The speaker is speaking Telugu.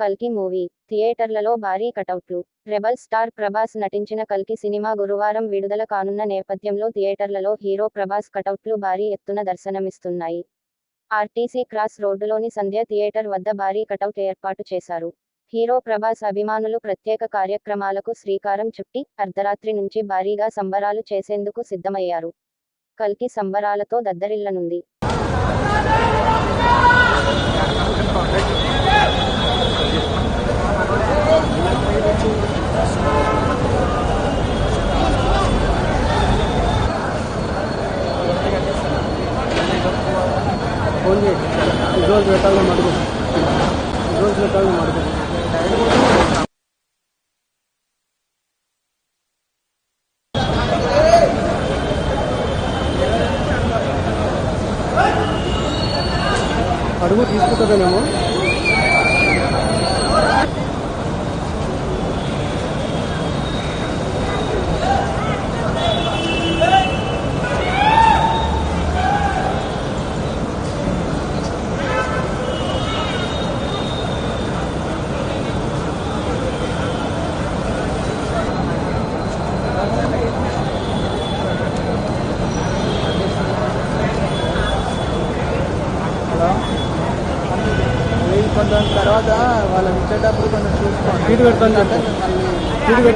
కల్కి మూవీ థియేటర్లలో భారీ కటౌట్లు. రెబల్ స్టార్ ప్రభాస్ నటించిన కల్కి సినిమా గురువారం విడుదల కానున్న నేపథ్యంలో థియేటర్లలో హీరో ప్రభాస్ కటౌట్లు భారీ ఎత్తున దర్శనమిస్తున్నాయి. ఆర్టీసీ క్రాస్ రోడ్డులోని సంధ్య థియేటర్ వద్ద భారీ కటౌట్ ఏర్పాటు చేశారు. హీరో ప్రభాస్ అభిమానులు ప్రత్యేక కార్యక్రమాలకు శ్రీకారం చుట్టి అర్ధరాత్రి నుంచి భారీగా సంబరాలు చేసేందుకు సిద్ధమయ్యారు. కల్కి సంబరాలతో దద్దరిల్లనుంది. ఫోన్ చేయి. రోజు పెట్టాలని మడుగు రోజు పెట్టాలని మడుగు అడుగు తీసుకుంటుందేమో. కొంచెం తర్వాత వాళ్ళని ఇచ్చేటప్పుడు కొంచెం చూసుకోండి. మళ్ళీ